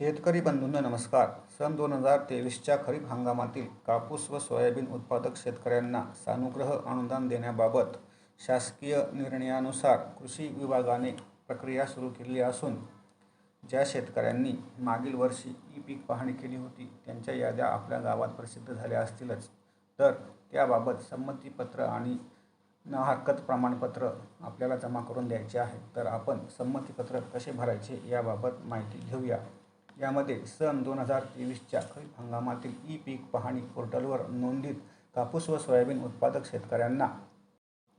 शेतकरी बंधूंना नमस्कार. सन दोन हजार तेवीसच्या खरीप हंगामातील कापूस व सोयाबीन उत्पादक शेतकऱ्यांना सानुग्रह अनुदान देण्याबाबत शासकीय निर्णयानुसार कृषी विभागाने प्रक्रिया सुरू केली असून ज्या शेतकऱ्यांनी मागील वर्षी ई पीक पाहणी केली होती त्यांच्या याद्या आपल्या गावात प्रसिद्ध झाल्या असतीलच. तर त्याबाबत संमतीपत्र आणि न हरकत प्रमाणपत्र आपल्याला जमा करून द्यायचे आहे. तर आपण संमतीपत्र कसे भरायचे याबाबत माहिती घेऊया. यामध्ये सन दोन हजार तेवीसच्या खरीप हंगामातील ई पीक पाहणी पोर्टलवर नोंदित कापूस व सोयाबीन उत्पादक शेतकऱ्यांना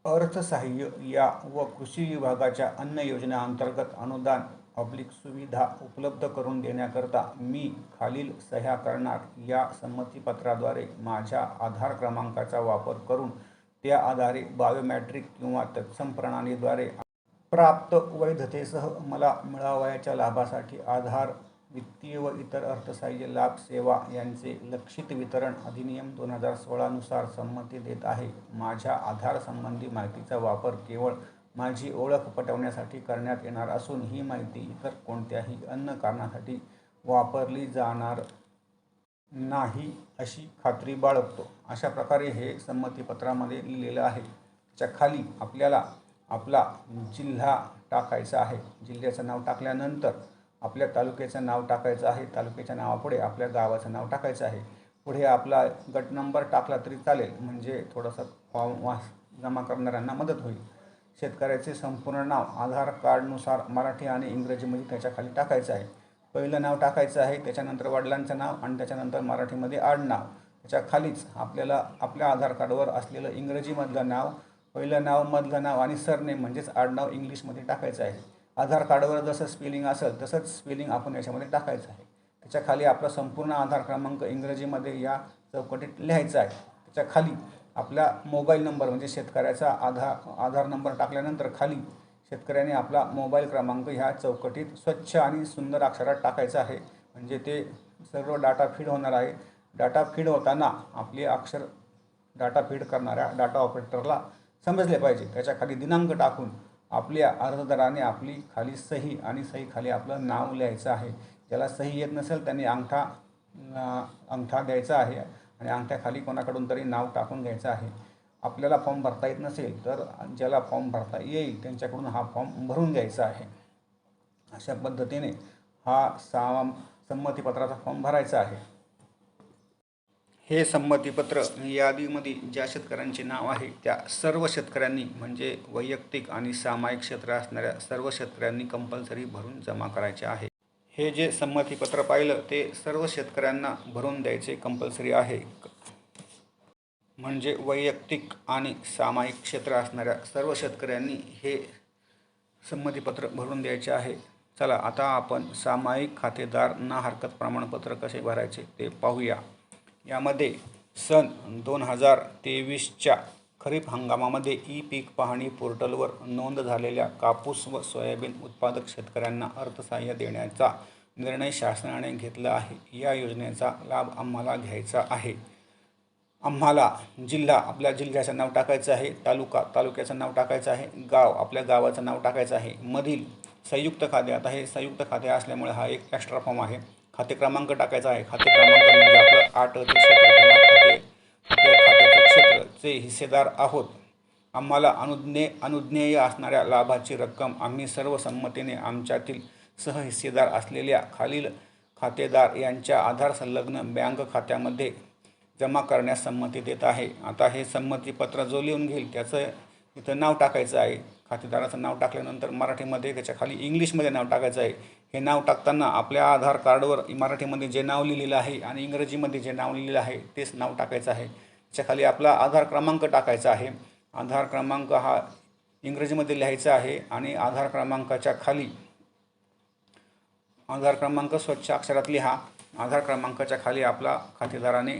अर्थसहाय्य या व कृषी विभागाच्या अन्न योजना अंतर्गत अनुदान ऑब्लिक सुविधा उपलब्ध करून देण्याकरता मी खालील सह्या करणार. या संमतीपत्राद्वारे माझ्या आधार क्रमांकाचा वापर करून त्या आधारे बायोमॅट्रिक किंवा तत्सम प्रणालीद्वारे प्राप्त वैधतेसह मला मिळावयाच्या लाभासाठी आधार वित्तीय व इतर अर्थसहाय्य लाभ सेवा यांचे लक्षित वितरण अधिनियम दोन हजार सोळानुसार संमती देत आहे. माझ्या आधार संबंधी माहितीचा वापर केवळ माझी ओळख पटवण्यासाठी करण्यात येणार असून ही माहिती इतर कोणत्याही अन्य कारणासाठी वापरली जाणार नाही अशी खात्री बाळगतो. अशा प्रकारे हे संमतीपत्रामध्ये लिहिलेलं आहे. त्याच्याखाली आपल्याला आपला जिल्हा टाकायचा आहे. जिल्ह्याचं नाव टाकल्यानंतर आपल्या तालुक्याचं नाव टाकायचं आहे तालुक्याच्या नावापुढे आपल्या गावाचं नाव टाकायचं आहे. पुढे आपला गट नंबर टाकला तरी चालेल म्हणजे थोडासा फॉर्म वास जमा करणाऱ्यांना मदत होईल. शेतकऱ्याचे संपूर्ण नाव आधार कार्डनुसार मराठी आणि इंग्रजीमध्ये त्याच्याखाली टाकायचं आहे. पहिलं नाव टाकायचं आहे त्याच्यानंतर वडिलांचं नाव आणि त्याच्यानंतर मराठीमध्ये आडनाव त्याच्या खालीच आपल्याला आपल्या आधार कार्डवर असलेलं इंग्रजीमधलं नाव पहिलं नाव मधलं नाव आणि सरनेम म्हणजेच आडनाव इंग्लिशमध्ये टाकायचं आहे. आधार कार्डवर जसं स्पेलिंग असेल तसंच स्पेलिंग आपण याच्यामध्ये टाकायचं आहे. त्याच्याखाली आपला संपूर्ण आधार क्रमांक इंग्रजीमध्ये या चौकटीत लिहायचा आहे. त्याच्याखाली आपला मोबाईल नंबर म्हणजे शेतकऱ्याचा आधार आधार नंबर टाकल्यानंतर खाली शेतकऱ्याने आपला मोबाईल क्रमांक ह्या चौकटीत स्वच्छ आणि सुंदर अक्षरात टाकायचा आहे. म्हणजे ते सर्व डाटा फीड होणार आहे. डाटा फीड होताना आपले अक्षर डाटा फीड करणाऱ्या डाटा ऑपरेटरला समजले पाहिजे. त्याच्याखाली दिनांक टाकून आपल्या अर्जदाराने आपली खाली सही आणि सही खाली आपलं नाव लिहायचं आहे. ज्याला सही येत नसेल त्यांनी अंगठा अंगठा द्यायचा आहे आणि अंगठ्याखाली कोणाकडून तरी नाव टाकून घ्यायचं आहे. आपल्याला फॉर्म भरता येत नसेल तर ज्याला फॉर्म भरता येईल त्यांच्याकडून हा फॉर्म भरून घ्यायचा आहे. अशा पद्धतीने हा सा संमतीपत्राचा फॉर्म भरायचा आहे. हे संमतीपत्र यादीमध्ये ज्या शेतकऱ्यांचे नाव आहे त्या सर्व शेतकऱ्यांनी म्हणजे वैयक्तिक आणि सामायिक क्षेत्र असणाऱ्या सर्व शेतकऱ्यांनी कंपल्सरी भरून जमा करायचे आहे. हे जे संमतीपत्र पाहिलं ते सर्व शेतकऱ्यांना भरून द्यायचे कंपल्सरी आहे. म्हणजे वैयक्तिक आणि सामायिक क्षेत्र असणाऱ्या सर्व शेतकऱ्यांनी हे संमतीपत्र भरून द्यायचे आहे. चला आता आपण सामायिक खातेदार ना हरकत प्रमाणपत्र कसे भरायचे ते पाहूया. यामध्ये सन दोन हजार तेवीसच्या खरीप हंगामामध्ये ई पीक पाहणी पोर्टलवर नोंद झालेल्या कापूस व सोयाबीन उत्पादक शेतकऱ्यांना अर्थसहाय्य देण्याचा निर्णय शासनाने घेतला आहे. या योजनेचा लाभ आम्हाला घ्यायचा आहे. आम्हाला जिल्हा आपल्या जिल्ह्याचं नाव टाकायचं आहे तालुका तालुक्याचं नाव टाकायचं आहे गाव आपल्या गावाचं नाव टाकायचं आहे. मधील संयुक्त खाते आता हे संयुक्त खाते असल्यामुळे हा एक एक्स्ट्रा फॉर्म आहे. खाते क्रमांक टाकायचा आहे. खाते क्रमांक आठ क्षेत्र किंवा हिस्सेदार आहोत आम्हाला अनुज्ञे अनुज्ञेय असणाऱ्या लाभाची रक्कम आम्ही सर्व संमतीने आमच्यातील सहहिस्सेदार असलेल्या खालील खातेदार यांच्या आधार संलग्न बँक खात्यामध्ये जमा करण्यास संमती देत आहे. आता हे संमतीपत्र जो लिहून घेईल त्याचं इथं नाव टाकायचं आहे. खातेदाराचं नाव टाकल्यानंतर मराठीमध्ये त्याच्याखाली इंग्लिशमध्ये नाव टाकायचं आहे. हे नाव टाकताना आपल्या आधार कार्डवर मराठीमध्ये जे नाव लिहिलेलं आहे आणि इंग्रजीमध्ये जे नाव लिहिलेलं आहे तेच नाव टाकायचं आहे. त्याच्याखाली आपला आधार क्रमांक टाकायचा आहे. आधार क्रमांक हा इंग्रजीमध्ये लिहायचा आहे आणि आधार क्रमांकाच्या खाली आधार क्रमांक स्वच्छ अक्षरात लिहा. आधार क्रमांकाच्या खाली आपला खातेदाराने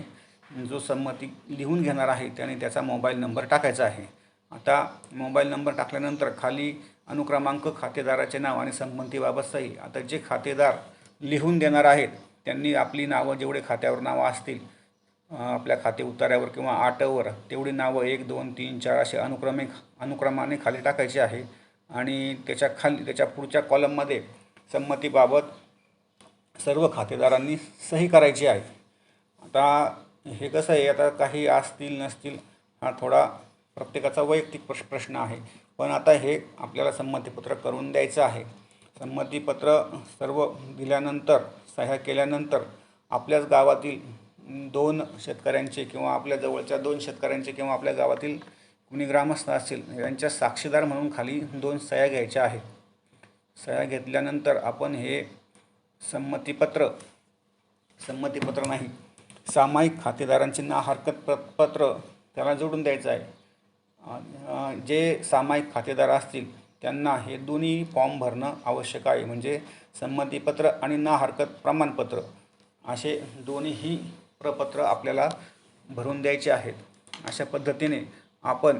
जो संमती लिहून घेणार आहे त्याने त्याचा मोबाईल नंबर टाकायचा आहे. आता मोबाईल नंबर टाकल्यानंतर खाली अनुक्रमांक खातेदाराचे नाव आणि संमतीबाबत सही. आता जे खातेदार लिहून देणार आहेत त्यांनी आपली नावं जेवढे खात्यावर नावं असतील आपल्या खाते उतार्यावर किंवा आटवर तेवढी नावं एक दोन तीन चार असे अनुक्रमे अनुक्रमाने खाली टाकायची आहे. आणि त्याच्याखाली त्याच्या पुढच्या कॉलममध्ये संमतीबाबत सर्व खातेदारांनी सही करायची आहे. आता हे कसं आहे? आता काही असतील नसतील हा थोडा प्रत्येकाचा वैयक्तिक प्रश प्रश्न आहे. पण आता हे आपल्याला संमतीपत्र करून द्यायचं आहे. संमतीपत्र सर्व दिल्यानंतर सह्या केल्यानंतर आपल्याच गावातील दोन शेतकऱ्यांचे किंवा आपल्या जवळच्या दोन शेतकऱ्यांचे किंवा आपल्या गावातील कुणी ग्रामस्थ असतील यांच्या साक्षीदार म्हणून खाली दोन सह्या घ्यायच्या आहेत. सह्या घेतल्यानंतर आपण हे संमतीपत्र संमतीपत्र नाही सामायिक खातेदारांचे ना हरकत प पत्र त्याला जोडून द्यायचं आहे. जे सामायिक खातेदार असतील त्यांना हे दोन्ही फॉर्म भरणं आवश्यक आहे. म्हणजे संमतीपत्र आणि ना हरकत प्रमाणपत्र असे दोन्हीही प्रपत्र आपल्याला भरून द्यायचे आहेत. अशा पद्धतीने आपण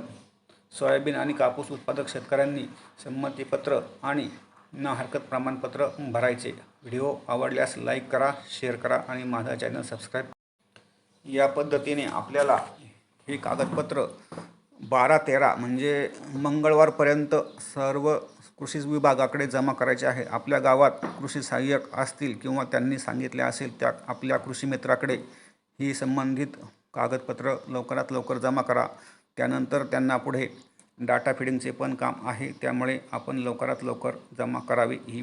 सोयाबीन आणि कापूस उत्पादक शेतकऱ्यांनी संमतीपत्र आणि ना हरकत प्रमाणपत्र भरायचे. व्हिडिओ आवडल्यास लाईक करा शेअर करा आणि माझा चॅनल सबस्क्राईब या पद्धतीने आपल्याला हे कागदपत्र बारा तेरा म्हणजे मंगळवारपर्यंत सर्व कृषी विभागाकडे जमा करायचे आहे. आपल्या गावात कृषी सहाय्यक असतील किंवा त्यांनी सांगितले असेल त्या आपल्या कृषी मित्राकडे ही संबंधित कागदपत्र लवकरात लवकर जमा करा. त्यानंतर त्यांना पुढे डाटा फिडिंगचे पण काम आहे. त्यामुळे आपण लवकरात लवकर जमा करावी. ही